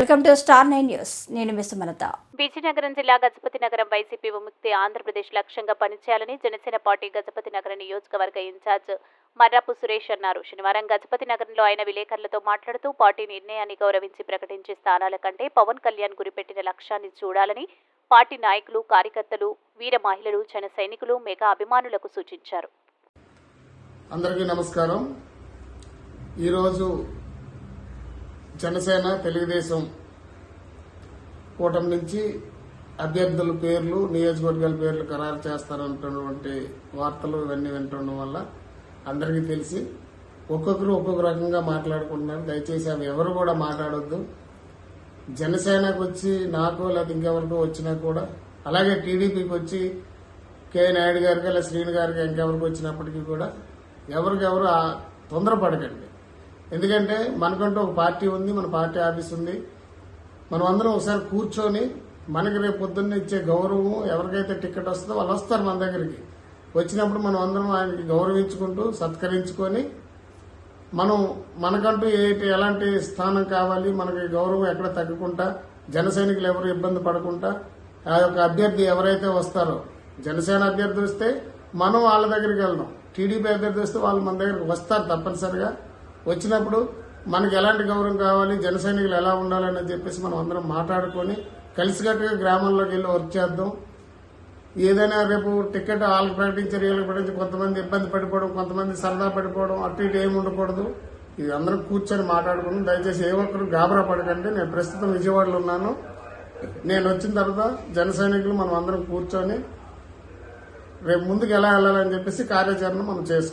Welcome to star nine news. నేను miss Sumalatha. Vizianagaram జిల్లా గజపతి నగరం వైసీపీ విముక్తి ఆంధ్రప్రదేశ్ లక్ష్యంగా పనిచేయాలని జనసేన పార్టీ గజపతి నగర నియోజకవర్గ ఇన్ఛార్జ్ మర్రాపు సురేష్ అన్నారు. శనివారం గజపతి నగరంలో ఆయన విలేకరులతో మాట్లాడుతూ పార్టీ నిర్ణయాన్ని గౌరవించి ప్రకటించే స్థానాల కంటే పవన్ కళ్యాణ్ గురిపెట్టిన లక్ష్యాన్ని చూడాలని పార్టీ నాయకులు కార్యకర్తలు వీర మహిళలు జన సైనికులు మెగా అభిమానులకు సూచించారు. అందరికీ నమస్కారం. ఈరోజు జనసేన తెలుగుదేశం కూటమి నుంచి అభ్యర్థుల పేర్లు నియోజకవర్గాల పేర్లు ఖరారు చేస్తారంటున్నటువంటి వార్తలు ఇవన్నీ వింటుండడం వల్ల అందరికీ తెలిసి ఒక్కొక్కరు ఒక్కొక్క రకంగా మాట్లాడుకుంటున్నారు. దయచేసి అవి ఎవరు కూడా మాట్లాడొద్దు. జనసేనకు వచ్చి నాకు లేదా ఇంకెవరికో వచ్చినా కూడా అలాగే టీడీపీకి వచ్చి కె నాయుడు గారికి లేదా శ్రీను గారికి ఇంకెవరికి వచ్చినప్పటికీ కూడా ఎవరికెవరు తొందరపడకండి. ఎందుకంటే మనకంటూ ఒక పార్టీ ఉంది మన పార్టీ ఆఫీస్ ఉంది. మనం అందరం ఒకసారి కూర్చొని మనకి రేపు పొద్దున్న ఇచ్చే గౌరవం ఎవరికైతే టికెట్ వస్తుందో వాళ్ళు వస్తారు మన దగ్గరికి. వచ్చినప్పుడు మనం అందరం ఆయనకి గౌరవించుకుంటూ సత్కరించుకొని మనం మనకంటూ ఏ ఎలాంటి స్థానం కావాలి మనకి గౌరవం ఎక్కడ తగ్గకుండా జన సైనికులు ఎవరు ఇబ్బంది పడకుండా ఆ యొక్క అభ్యర్థి ఎవరైతే వస్తారో జనసేన అభ్యర్థి వస్తే మనం వాళ్ళ దగ్గరికి వెళ్దాం. టీడీపీ అభ్యర్థి వస్తే వాళ్ళు మన దగ్గరికి వస్తారు తప్పనిసరిగా. వచ్చినప్పుడు మనకి ఎలాంటి గౌరవం కావాలి జన సైనికులు ఎలా ఉండాలని చెప్పేసి మనం అందరం మాట్లాడుకొని కలిసికట్టుగా గ్రామంలోకి వెళ్ళి వర్క్ చేద్దాం. ఏదైనా రేపు టికెట్ వాళ్ళకి ప్రకటించారు వీళ్ళకి ప్రకటించి కొంతమంది ఇబ్బంది పడిపోవడం కొంతమంది సరదా పడిపోవడం అటు ఇటు ఏమి ఉండకూడదు. ఇది అందరం కూర్చొని మాట్లాడుకుని దయచేసి ఏ ఒక్కరు గాబరా పడకండి. నేను ప్రస్తుతం విజయవాడలో ఉన్నాను. నేను వచ్చిన తర్వాత జన సైనికులు మనం అందరం కూర్చొని రేపు ముందుకు ఎలా వెళ్ళాలని చెప్పేసి కార్యాచరణ మనం చేసుకోవాలి